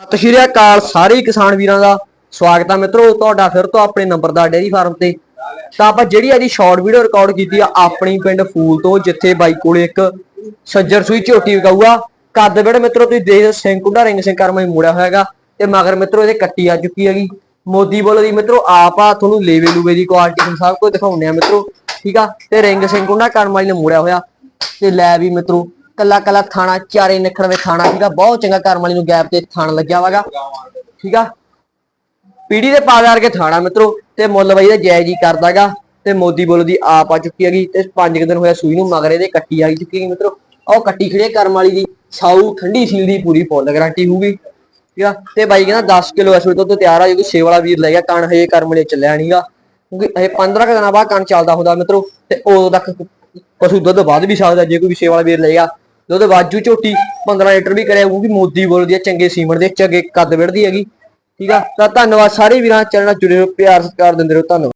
ਸਤਿ ਸ਼੍ਰੀ ਅਕਾਲ ਸਾਰੇ ਕਿਸਾਨ ਵੀਰਾਂ ਦਾ। ਸਵਾਗਤ ਆ ਮਿੱਤਰੋ ਤੁਹਾਡਾ ਫਿਰ ਤੋਂ ਆਪਣੇ ਨੰਬਰ ਦਾ ਡੇਅਰੀ ਫਾਰਮ ਤੇ। ਤਾਂ ਆਪਾਂ ਜਿਹੜੀ ਅੱਜ ਸ਼ਾਰਟ ਵੀਡੀਓ ਰਿਕਾਰਡ ਕੀਤੀ ਆ, ਆਪਣੀ ਪਿੰਡ ਫੂਲ ਤੋਂ, ਜਿੱਥੇ ਬਾਈ ਕੋਲੇ ਇੱਕ ਸੱਜਰ ਸੂਈ ਝੋਟੀ ਵਿਕਾਊਗਾ ਕੱਦ ਵੇੜ ਮਿੱਤਰੋ ਤੁਸੀਂ ਦੇਖ ਸਿੰਘ ਕੁੰਡਾ ਰਿੰਗ ਸਿੰਘ ਕਰਮਾ ਹੀ ਮੁੜਿਆ ਹੋਇਆਗਾ। ਤੇ ਮਗਰ ਮਿੱਤਰੋ ਇਹਦੇ ਕੱਟੀ ਆ ਚੁੱਕੀ ਹੈਗੀ। ਮੋਦੀ ਬੋਲੋ ਦੀ ਮਿੱਤਰੋ, ਆਪ ਆ ਤੁਹਾਨੂੰ ਲੇਵੇ ਲੂਵੇ ਦੀ ਕੁਆਲਿਟੀ ਤੁਹਾਨੂੰ ਸਭ ਕੁਝ ਦਿਖਾਉਂਦੇ ਆ ਮਿੱਤਰੋ। ਠੀਕ ਆ? ਤੇ ਰਿੰਗ ਸਿੰਘ ਕੁੰਡਾ ਕਰਮਾ ਨੇ ਮੁੜਿਆ ਹੋਇਆ। ਤੇ ਲੈ ਵੀ ਮਿੱਤਰੋ ਕੱਲਾ ਕੱਲਾ ਥਾਣਾ ਚਾਰੇ ਨਿਖੜਵੇਂ ਥਾਣਾ ਸੀਗਾ, ਬਹੁਤ ਚੰਗਾ ਕਰਮ ਵਾਲੀ ਨੂੰ ਗੈਪ ਤੇ ਥਾਣ ਲੱਗਿਆ ਵਾਗਾ, ਠੀਕ ਆ? ਪੀੜੀ ਦੇ ਪਾਦਾਰ ਕੇ ਥਾਣਾ ਮਿੱਤਰੋ, ਤੇ ਮੁੱਲ ਬਾਈ ਦਾ ਜਾਇਜ਼ ਹੀ ਕਰਦਾਗਾ, ਤੇ ਮੋਦੀ ਬੋਲੋ ਦੀ ਆਪ ਆ ਚੁੱਕੀ ਹੈਗੀ, ਤੇ 5 ਦਿਨ ਹੋਇਆ ਸੂਈ ਨੂੰ, ਮਗਰੇ ਦੇ ਕੱਟੀ ਆ ਚੁੱਕੀ ਹੈਗੀ ਮਿੱਤਰੋ। ਉਹ ਕੱਟੀ ਖੜੀ ਹੈ ਕਰਮ ਵਾਲੀ ਦੀ, ਸਾਊ ਠੰਡੀ ਸੀਲ ਦੀ ਪੂਰੀ ਫੁੱਲ ਗਾਰੰਟੀ ਹੋਊਗੀ, ਠੀਕ ਆ? ਤੇ ਬਾਈ ਕਹਿੰਦਾ 10 ਕਿਲੋ ਇਸ ਵੇਲੇ ਤੋਂ ਤਿਆਰ ਆ ਜੇ ਕੋਈ ਛੇ ਵਾਲਾ ਵੀਰ ਲੈ ਗਿਆ ਕਣ ਹਜੇ ਕਰਮ ਵਾਲੇ ਚੱਲਿਆ ਨਹੀਂਗਾ ਕਿਉਂਕਿ ਇਹ 15 ਕੁ ਦਿਨਾਂ ਬਾਅਦ ਕਣ ਚੱਲਦਾ ਹੁੰਦਾ ਮਿੱਤਰੋ, ਤੇ ਉਦੋਂ ਤੱਕ ਪਸ਼ੂ ਦੁੱਧ ਵੱਧ ਵੀ ਸਕਦਾ, ਜੇ ਕੋਈ ਛੇ ਵਾਲਾ ਵੀਰ ਤੇ ਉਹਦੇ ਬਾਜੂ ਝੋਟੀ 15 ਲੀਟਰ ਵੀ ਕਰਿਆ ਕਿਉਂਕਿ ਮੋਦੀ ਬੋਲਦੀ ਆ, ਚੰਗੇ ਸੀਮਣ ਦੇ, ਚੰਗੇ ਕੱਦ ਵਿੜਦੀ ਹੈਗੀ। ਠੀਕ ਆ? ਤਾਂ ਧੰਨਵਾਦ ਸਾਰੇ ਵੀਰਾਂ, ਚੈਨਲ ਨਾਲ ਜੁੜੇ ਰਹੋ, ਪਿਆਰ, ਸਤਿਕਾਰ ਦਿੰਦੇ ਰਹੋ, ਧੰਨਵਾਦ।